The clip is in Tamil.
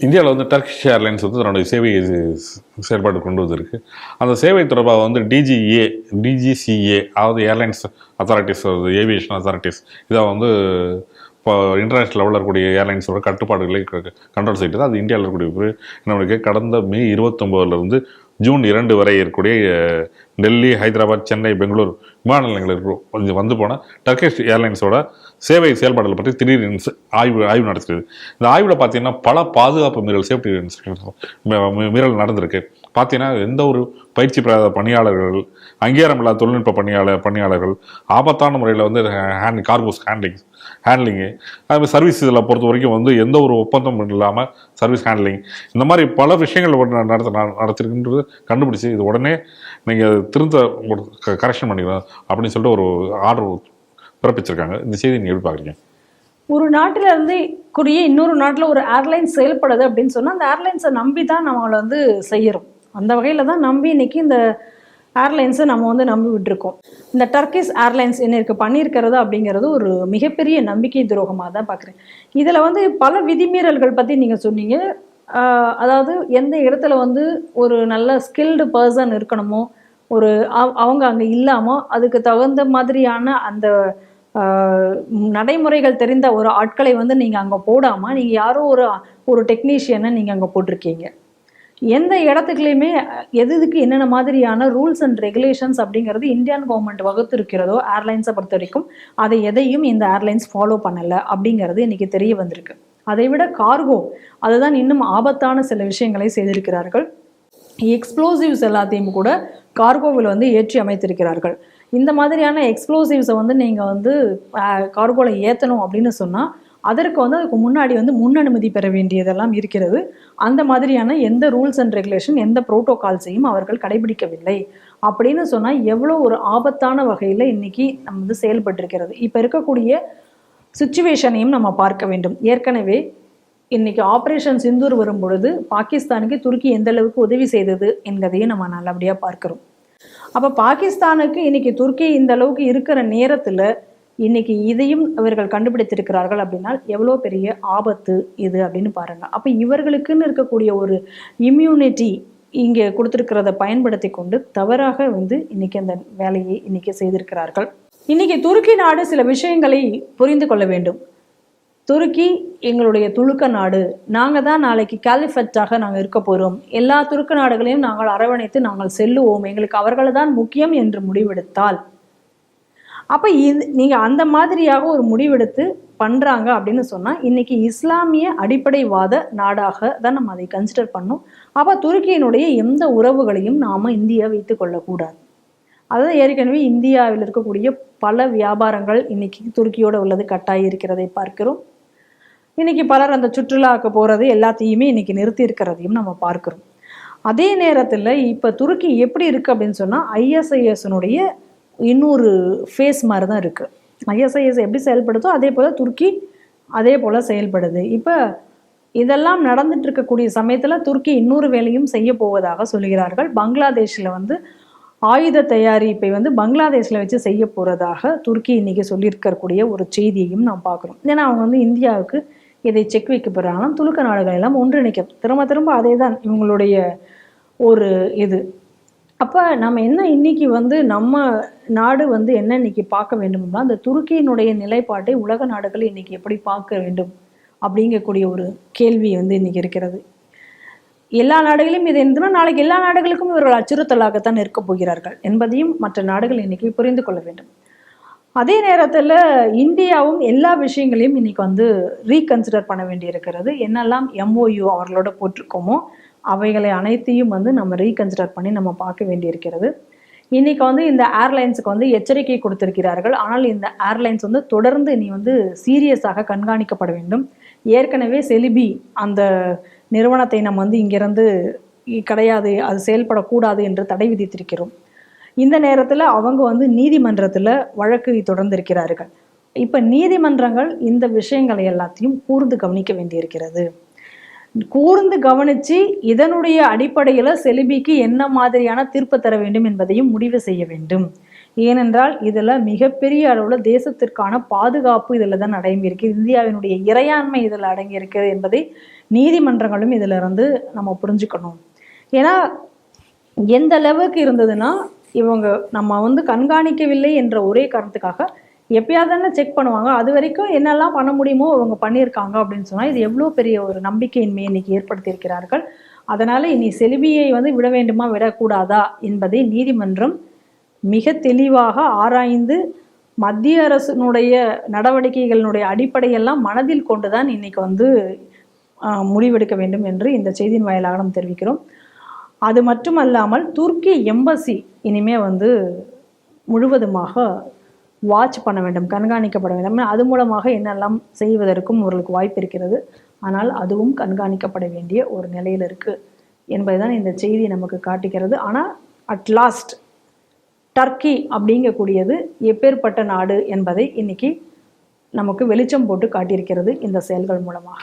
இந்தியாவில் வந்து டர்க்கிஷ் ஏர்லைன்ஸ் வந்து தன்னுடைய சேவை செயல்பாடு கொண்டு வந்திருக்கு. அந்த சேவை தொடர்பாக வந்து டிஜிஏ டிஜிசிஏ அதாவது ஏர்லைன்ஸ் அத்தாரிட்டிஸ் ஏவியேஷன் அத்தாரிட்டிஸ் இதை வந்து இப்போ இன்டர்நேஷ்னல் லெவலில் இருக்கக்கூடிய ஏர்லைன்ஸோட கட்டுப்பாடுகளை கண்ட்ரோல் செய்து அது இந்தியாவில் இருக்கக்கூடிய நம்மளுக்கு கடந்த மே இருபத்தொம்போதுலேருந்து ஜூன் இரண்டு வரை இருக்கக்கூடிய டெல்லி ஹைதராபாத் சென்னை பெங்களூர் விமான நிலையங்களுக்கு கொஞ்சம் வந்து போனால் டர்க்கிஷ் ஏர்லைன்ஸோட சேவை செயல்பாடுகள் பற்றி திடீர் ஆய்வு ஆய்வு நடத்துது இந்த ஆய்வில் பார்த்தீங்கன்னா பல பாதுகாப்பு மீறல் சேஃப்டி மீறல் நடந்திருக்கு. பார்த்தீங்கன்னா எந்த ஒரு பயிற்சி பெறாத பணியாளர்கள் அங்கீகாரம் இல்லாத தொழில்நுட்ப பணியாளர் பணியாளர்கள் ஆபத்தான முறையில் வந்து ஹேண்ட் கார்கோஸ் ஹேண்ட்லிங் ஹேண்ட்லிங்கு அதுமாதிரி சர்வீஸ் இதில் பொறுத்த வரைக்கும் வந்து எந்த ஒரு ஒப்பந்தம் இல்லாமல் சர்வீஸ் ஹேண்ட்லிங் இந்த மாதிரி பல விஷயங்கள் நடத்த நடத்திருக்குன்றது கண்டுபிடிச்சி இது உடனே நீங்கள் திருத்த கரெக்ஷன் பண்ணிக்கலாம் அப்படின்னு சொல்லிட்டு ஒரு ஆர்டர் பிறப்பிச்சிருக்காங்க. இந்த செய்தி நீங்கள் எப்படி பார்க்குறீங்க? ஒரு நாட்டில இருந்து கூடிய இன்னொரு நாட்டில் ஒரு ஏர்லைன்ஸ் செயல்படுது அப்படின்னு சொன்னால் அந்த ஏர்லைன்ஸை நம்பி தான் நம்மளை வந்து செய்யறோம். அந்த வகையில தான் நம்பி இன்னைக்கு இந்த ஏர்லைன்ஸை நம்ம வந்து நம்பி விட்டுருக்கோம். இந்த டர்க்கிஸ் ஏர்லைன்ஸ் என்னருக்கு பண்ணியிருக்கிறது அப்படிங்கிறது ஒரு மிகப்பெரிய நம்பிக்கை துரோகமாக தான் பார்க்குறேன். இதில் வந்து பல விதிமீறல்கள் பற்றி நீங்கள் சொன்னீங்க. அதாவது எந்த இடத்துல வந்து ஒரு நல்ல ஸ்கில்டு பர்சன் இருக்கணுமோ ஒரு அவங்க அங்கே இல்லாமல் அதுக்கு தகுந்த மாதிரியான அந்த நடைமுறைகள் தெரிந்த ஒரு ஆட்களை வந்து நீங்கள் அங்கே போடாமல் நீங்கள் யாரோ ஒரு ஒரு டெக்னீஷியனை நீங்கள் அங்கே போட்டிருக்கீங்க. எந்த இடத்துக்குலையுமே எது எதுக்கு என்னென்ன மாதிரியான ரூல்ஸ் அண்ட் ரெகுலேஷன்ஸ் அப்படிங்கிறது இந்தியன் கவர்மெண்ட் வகுத்திருக்கிறதோ ஏர்லைன்ஸை பொறுத்த வரைக்கும் அதை எதையும் இந்த ஏர்லைன்ஸ் ஃபாலோ பண்ணலை அப்படிங்கிறது இன்னைக்கு தெரிய வந்திருக்கு. அதை விட கார்கோ அதுதான் இன்னும் ஆபத்தான சில விஷயங்களை செய்திருக்கிறார்கள். எக்ஸ்ப்ளோசிவ்ஸ் எல்லாத்தையும் கூட கார்கோவில் வந்து ஏற்றி அமைத்திருக்கிறார்கள். இந்த மாதிரியான எக்ஸ்ப்ளோசிவ்ஸை வந்து நீங்கள் வந்து கார்கோவில் ஏற்றணும் அப்படின்னு சொன்னால் அதற்கு வந்து அதுக்கு முன்னாடி வந்து முன் அனுமதி பெற வேண்டியதெல்லாம் இருக்கிறது. அந்த மாதிரியான எந்த ரூல்ஸ் அண்ட் ரெகுலேஷன் எந்த ப்ரோட்டோகால்ஸையும் அவர்கள் கடைபிடிக்கவில்லை. அப்படின்னு சொன்னால் எவ்வளோ ஒரு ஆபத்தான வகையில் இன்றைக்கி நம்ம வந்து செயல்பட்டிருக்கிறது. இப்போ இருக்கக்கூடிய சுச்சுவேஷனையும் நம்ம பார்க்க வேண்டும். ஏற்கனவே இன்னைக்கு ஆப்ரேஷன் சிந்தூர் வரும் பொழுது பாகிஸ்தானுக்கு துருக்கி எந்த அளவுக்கு உதவி செய்தது என்பதையும் நம்ம நல்லபடியாக பார்க்குறோம். அப்போ பாகிஸ்தானுக்கு இன்னைக்கு துருக்கி இந்த அளவுக்கு இருக்கிற நேரத்தில் இன்னைக்கு இதையும் இவர்கள் கண்டுபிடித்திருக்கிறார்கள் அப்படின்னா எவ்வளோ பெரிய ஆபத்து இது அப்படின்னு பாருங்க. அப்போ இவர்களுக்குன்னு இருக்கக்கூடிய ஒரு இம்யூனிட்டி இங்கே கொடுத்துருக்கிறத பயன்படுத்தி கொண்டு தவறாக வந்து இன்னைக்கு அந்த வேலையை இன்னைக்கு செய்திருக்கிறார்கள். இன்னைக்கு துருக்கி நாடு சில விஷயங்களை புரிந்து கொள்ள வேண்டும். துருக்கி எங்களுடைய துலுக்க நாடு. நாங்கள் தான் நாளைக்கு கேலிஃபெட்டாக நாங்கள் இருக்க போகிறோம் எல்லா துருக்க நாடுகளையும் நாங்கள் அரவணைத்து நாங்கள் செல்லுவோம். எங்களுக்கு அவர்கள் தான் முக்கியம் என்று முடிவெடுத்தால் அப்போ இது நீங்கள் அந்த மாதிரியாக ஒரு முடிவெடுத்து பண்ணுறாங்க அப்படின்னு சொன்னால் இன்னைக்கு இஸ்லாமிய அடிப்படைவாத நாடாக தான் நம்ம அதை கன்சிடர் பண்ணோம். அப்போ துருக்கியினுடைய எந்த உறவுகளையும் நாம் இந்தியா வைத்து கொள்ளக்கூடாது. அதாவது ஏற்கனவே இந்தியாவில் இருக்கக்கூடிய பல வியாபாரங்கள் இன்னைக்கு துருக்கியோட உள்ளது கட்டாயி இருக்கிறதை பார்க்கிறோம். இன்னைக்கு பலர் அந்த சுற்றுலாவுக்கு போகிறது எல்லாத்தையுமே இன்னைக்கு நிறுத்தி இருக்கிறதையும் நம்ம பார்க்கிறோம். அதே நேரத்தில் இப்போ துருக்கி எப்படி இருக்குது அப்படின்னு சொன்னால் ஐஎஸ்ஐஎஸ்னுடைய இன்னொரு ஃபேஸ் மாதிரி தான் இருக்குது ஐஎஸ்ஐஎஸ் எப்படி செயல்படுதோ அதே போல் துருக்கி அதே போல் செயல்படுது. இப்போ இதெல்லாம் நடந்துட்டு இருக்கக்கூடிய சமயத்தில் துருக்கி இன்னொரு வேலையும் செய்ய போவதாக சொல்கிறார்கள். பங்களாதேஷில் வந்து ஆயுத தயாரிப்பை வந்து பங்களாதேஷில் வச்சு செய்ய போகிறதாக துருக்கி இன்னைக்கு சொல்லியிருக்கக்கூடிய ஒரு செய்தியையும் நாம் பார்க்குறோம். ஏன்னா அவங்க வந்து இந்தியாவுக்கு இதை செக் வைக்க போகிறாங்க துலுக்க நாடுகள் எல்லாம் ஒன்றிணைக்க திரும்ப திரும்ப அதே தான் இவங்களுடைய ஒரு இது. அப்போ நம்ம என்ன இன்னைக்கு வந்து நம்ம நாடு வந்து என்ன இன்னைக்கு பார்க்க வேண்டும்னா அந்த துருக்கியினுடைய நிலைப்பாட்டை உலக நாடுகள் இன்னைக்கு எப்படி பார்க்க வேண்டும் அப்படிங்கக்கூடிய ஒரு கேள்வி வந்து இன்னைக்கு இருக்கிறது. எல்லா நாடுகளையும் இது இருந்ததுன்னா நாளைக்கு எல்லா நாடுகளுக்கும் இவர்கள் அச்சுறுத்தலாகத்தான் இருக்க போகிறார்கள் என்பதையும் மற்ற நாடுகள் இன்னைக்கு புரிந்து கொள்ள வேண்டும். அதே நேரத்தில் இந்தியாவும் எல்லா விஷயங்களையும் இன்னைக்கு வந்து ரீகன்சிடர் பண்ண வேண்டியிருக்கிறது. என்னெல்லாம் எம்ஓயு அவர்களோட போட்டிருக்கோமோ அவைகளை அனைத்தையும் வந்து நம்ம ரீகன்சிடர் பண்ணி நம்ம பார்க்க வேண்டியிருக்கிறது. இன்னைக்கு வந்து இந்த ஏர்லைன்ஸுக்கு வந்து எச்சரிக்கை கொடுத்திருக்கிறார்கள். ஆனால் இந்த ஏர்லைன்ஸ் வந்து தொடர்ந்து இனி வந்து சீரியஸாக கண்காணிக்கப்பட வேண்டும். ஏற்கனவே செலிபி அந்த நிறுவனத்தை நம்ம வந்து இங்கிருந்து கிடையாது அது செயல்படக்கூடாது என்று தடை விதித்திருக்கிறோம். இந்த நேரத்தில் அவங்க வந்து நீதிமன்றத்தில் வழக்கு தொடர்ந்திருக்கிறார்கள். இப்போ நீதிமன்றங்கள் இந்த விஷயங்களை எல்லாத்தையும் கூர்ந்து கவனிக்க வேண்டியிருக்கிறது. கூர்ந்து கவனித்து இதனுடைய அடிப்படையில் செலிபிக்கு என்ன மாதிரியான தீர்ப்பு தர வேண்டும் என்பதையும் முடிவு செய்ய வேண்டும். ஏனென்றால் இதில் மிகப்பெரிய அளவில் தேசத்திற்கான பாதுகாப்பு இதில் தான் அடங்கியிருக்கு. இந்தியாவினுடைய இறையாண்மை இதில் அடங்கியிருக்கிறது என்பதை நீதிமன்றங்களும் இதில் இருந்து நம்ம புரிஞ்சுக்கணும். ஏன்னா எந்த அளவுக்கு இருந்ததுன்னா இவங்க நம்ம வந்து கண்காணிக்கவில்லை என்ற ஒரே காரணத்துக்காக எப்பயாவது தானே செக் பண்ணுவாங்க. அது வரைக்கும் என்னெல்லாம் பண்ண முடியுமோ அவங்க பண்ணியிருக்காங்க அப்படின்னு சொன்னால் இது எவ்வளோ பெரிய ஒரு நம்பிக்கையின்மையை இன்னைக்கு ஏற்படுத்தியிருக்கிறார்கள். அதனால் இனி செல்வியை வந்து விட வேண்டுமா விடக்கூடாதா என்பதை நீதிமன்றம் மிக தெளிவாக ஆராய்ந்து மத்திய அரசினுடைய நடவடிக்கைகளினுடைய அடிப்படையெல்லாம் மனதில் கொண்டுதான் இன்னைக்கு வந்து ஆஹ், முடிவெடுக்க வேண்டும் என்று இந்த செய்தியின் வாயிலாக நாம் தெரிவிக்கிறோம். அது மட்டுமல்லாமல் துருக்கி எம்பசி இனிமே வந்து முழுவதுமாக வாட்ச் பண்ண வேண்டும் கண்காணிக்கப்பட வேண்டும். அது மூலமாக என்னெல்லாம் செய்வதற்கும் அவர்களுக்கு வாய்ப்பு இருக்கிறது. ஆனால் அதுவும் கண்காணிக்கப்பட வேண்டிய ஒரு நிலையில் இருக்குது என்பதுதான் இந்த செய்தி நமக்கு காட்டுகிறது. ஆனால் அட் லாஸ்ட் டர்க்கி அப்படிங்கக்கூடியது எப்பேற்பட்ட நாடு என்பதை இன்னைக்கு நமக்கு வெளிச்சம் போட்டு காட்டியிருக்கிறது இந்த செயல்கள் மூலமாக.